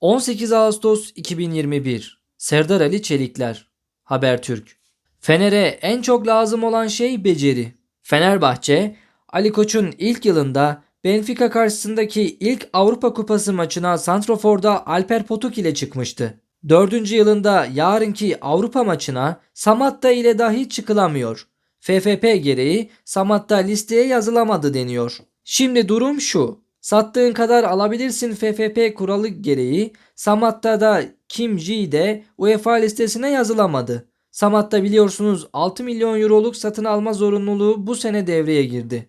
18 Ağustos 2021 Serdar Ali Çelikler Habertürk Fener'e en çok lazım olan şey beceri. Fenerbahçe, Ali Koç'un ilk yılında Benfica karşısındaki ilk Avrupa Kupası maçına Santrofor'da Alper Potuk ile çıkmıştı. Dördüncü yılında yarınki Avrupa maçına Samatta ile dahi çıkılamıyor. FFP gereği Samatta listeye yazılamadı deniyor. Şimdi durum şu. Sattığın kadar alabilirsin FFP kuralı gereği Samatta da Kim Ji de UEFA listesine yazılamadı. Samatta biliyorsunuz 6 milyon euroluk satın alma zorunluluğu bu sene devreye girdi.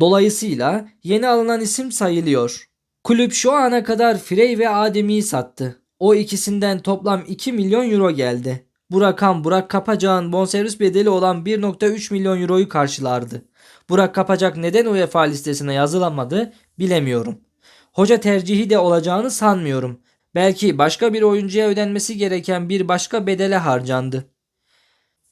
Dolayısıyla yeni alınan isim sayılıyor. Kulüp şu ana kadar Frey ve Adem'iyi sattı. O ikisinden toplam 2 milyon euro geldi. Bu rakam Burak Kapacak'ın bonservis bedeli olan 1.3 milyon euroyu karşılardı. Burak Kapacak neden UEFA listesine yazılamadı bilemiyorum. Hoca tercihi de olacağını sanmıyorum. Belki başka bir oyuncuya ödenmesi gereken bir başka bedele harcandı.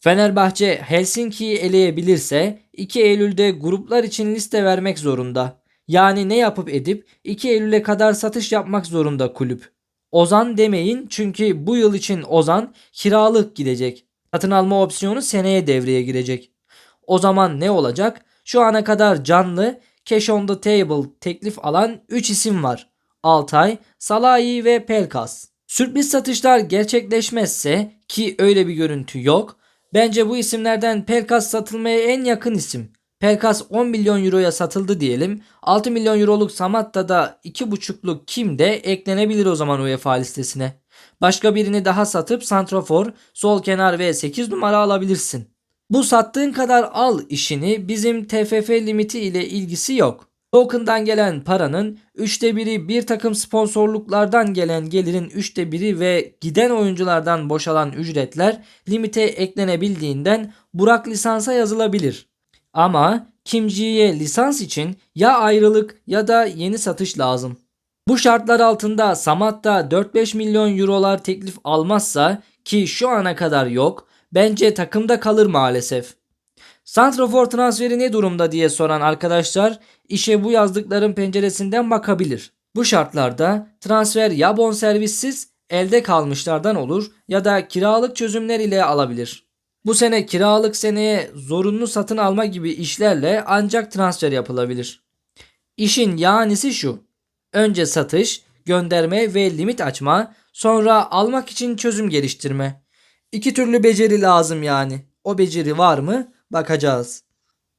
Fenerbahçe Helsinki'yi eleyebilirse 2 Eylül'de gruplar için liste vermek zorunda. Yani ne yapıp edip 2 Eylül'e kadar satış yapmak zorunda kulüp. Ozan demeyin çünkü bu yıl için Ozan kiralık gidecek. Satın alma opsiyonu seneye devreye girecek. O zaman ne olacak? Şu ana kadar canlı cash on the table teklif alan 3 isim var. Altay, Salahi ve Pelkas. Sürpriz satışlar gerçekleşmezse ki öyle bir görüntü yok. Bence bu isimlerden Pelkas satılmaya en yakın isim. Pelkas 10 milyon euroya satıldı diyelim. 6 milyon euroluk Samatta da 2,5'luk Kim de eklenebilir o zaman UEFA listesine. Başka birini daha satıp santrofor, sol kenar ve 8 numara alabilirsin. Bu sattığın kadar al işini bizim TFF limiti ile ilgisi yok. Token'dan gelen paranın üçte biri bir takım sponsorluklardan gelen gelirin üçte biri ve giden oyunculardan boşalan ücretler limite eklenebildiğinden Burak lisansa yazılabilir. Ama Kimci'ye lisans için ya ayrılık ya da yeni satış lazım. Bu şartlar altında Samat da 4-5 milyon eurolar teklif almazsa ki şu ana kadar yok bence takımda kalır maalesef. Santrafor transferi ne durumda diye soran arkadaşlar işe bu yazdıkların penceresinden bakabilir. Bu şartlarda transfer ya bonservissiz elde kalmışlardan olur ya da kiralık çözümler ile alabilir. Bu sene kiralık seneye zorunlu satın alma gibi işlerle ancak transfer yapılabilir. İşin yanisi şu. Önce satış, gönderme ve limit açma, sonra almak için çözüm geliştirme. İki türlü beceri lazım yani. O beceri var mı? Bakacağız.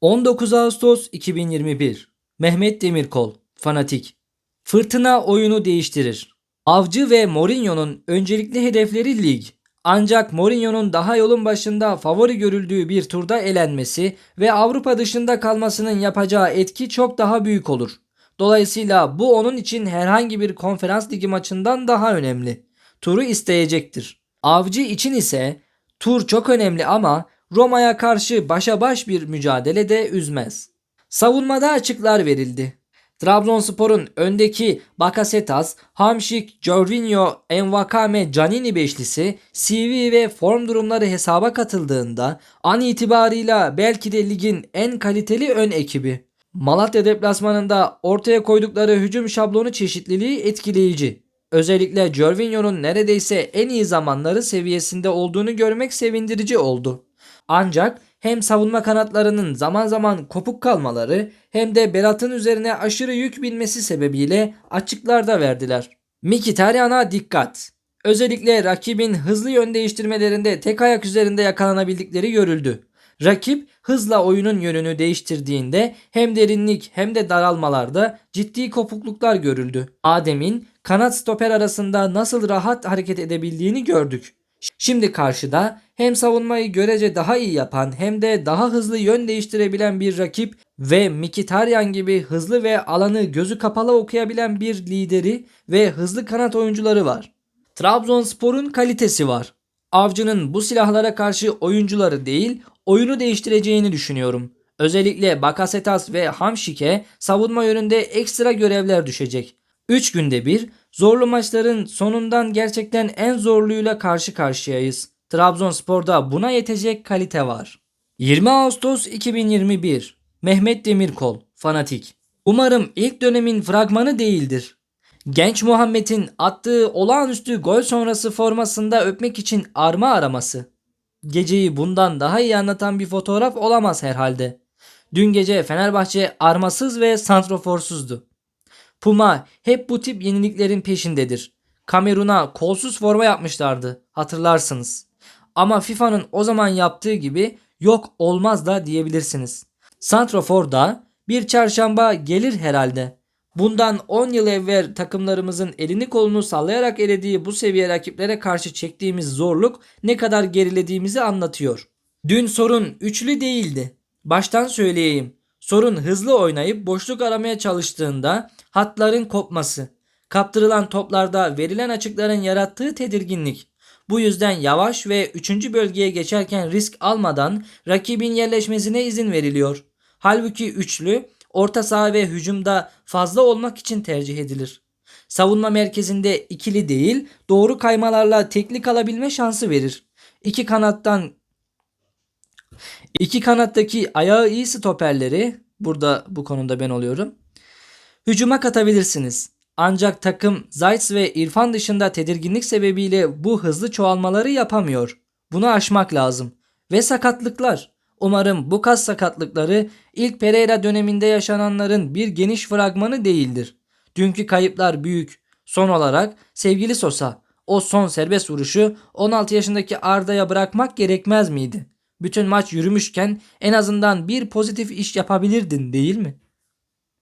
19 Ağustos 2021 Mehmet Demirkol Fanatik Fırtına oyunu değiştirir. Avcı ve Mourinho'nun öncelikli hedefleri lig. Ancak Mourinho'nun daha yolun başında favori görüldüğü bir turda elenmesi ve Avrupa dışında kalmasının yapacağı etki çok daha büyük olur. Dolayısıyla bu onun için herhangi bir konferans ligi maçından daha önemli. Turu isteyecektir. Avcı için ise tur çok önemli ama Roma'ya karşı başa baş bir mücadele de üzmez. Savunmada açıklar verildi. Trabzonspor'un öndeki Bakasetas, Hamşik, Jorginho, Envakame, Canini beşlisi CV ve form durumları hesaba katıldığında an itibarıyla belki de ligin en kaliteli ön ekibi. Malatya deplasmanında ortaya koydukları hücum şablonu çeşitliliği etkileyici. Özellikle Jorginho'nun neredeyse en iyi zamanları seviyesinde olduğunu görmek sevindirici oldu. Ancak hem savunma kanatlarının zaman zaman kopuk kalmaları hem de Berat'ın üzerine aşırı yük binmesi sebebiyle açıklarda verdiler. Mkhitaryan'a dikkat. Özellikle rakibin hızlı yön değiştirmelerinde tek ayak üzerinde yakalanabildikleri görüldü. Rakip hızla oyunun yönünü değiştirdiğinde hem derinlik hem de daralmalarda ciddi kopukluklar görüldü. Adem'in kanat stoper arasında nasıl rahat hareket edebildiğini gördük. Şimdi karşıda hem savunmayı görece daha iyi yapan hem de daha hızlı yön değiştirebilen bir rakip ve Mkhitaryan gibi hızlı ve alanı gözü kapalı okuyabilen bir lideri ve hızlı kanat oyuncuları var. Trabzonspor'un kalitesi var. Avcı'nın bu silahlara karşı oyuncuları değil, oyunu değiştireceğini düşünüyorum. Özellikle Bakasetas ve Hamşik'e savunma yönünde ekstra görevler düşecek. 3 günde bir zorlu maçların sonundan gerçekten en zorluğuyla karşı karşıyayız. Trabzonspor'da buna yetecek kalite var. 20 Ağustos 2021 Mehmet Demirkol Fanatik Umarım ilk dönemin fragmanı değildir. Genç Muhammed'in attığı olağanüstü gol sonrası formasında öpmek için arma araması. Geceyi bundan daha iyi anlatan bir fotoğraf olamaz herhalde. Dün gece Fenerbahçe armasız ve santroforsuzdu. Puma hep bu tip yeniliklerin peşindedir. Kamerun'a kolsuz forma yapmışlardı hatırlarsınız. Ama FIFA'nın o zaman yaptığı gibi yok olmaz da diyebilirsiniz. Santrofor da bir çarşamba gelir herhalde. Bundan 10 yıl evvel takımlarımızın elini kolunu sallayarak elediği bu seviye rakiplere karşı çektiğimiz zorluk ne kadar gerilediğimizi anlatıyor. Dün sorun üçlü değildi. Baştan söyleyeyim. Sorun hızlı oynayıp boşluk aramaya çalıştığında hatların kopması, kaptırılan toplarda verilen açıkların yarattığı tedirginlik. Bu yüzden yavaş ve 3. bölgeye geçerken risk almadan rakibin yerleşmesine izin veriliyor. Halbuki üçlü orta saha ve hücumda fazla olmak için tercih edilir. Savunma merkezinde ikili değil doğru kaymalarla teklik alabilme şansı verir. İki kanattan iki kanattaki ayağı iyi stoperleri burada bu konuda ben oluyorum. Hücuma katabilirsiniz. Ancak takım Zayt ve İrfan dışında tedirginlik sebebiyle bu hızlı çoğalmaları yapamıyor. Bunu aşmak lazım. Ve sakatlıklar. Umarım bu kas sakatlıkları ilk Pereira döneminde yaşananların bir geniş fragmanı değildir. Dünkü kayıplar büyük. Son olarak sevgili Sosa, o son serbest vuruşu 16 yaşındaki Arda'ya bırakmak gerekmez miydi? Bütün maç yürümüşken en azından bir pozitif iş yapabilirdin değil mi?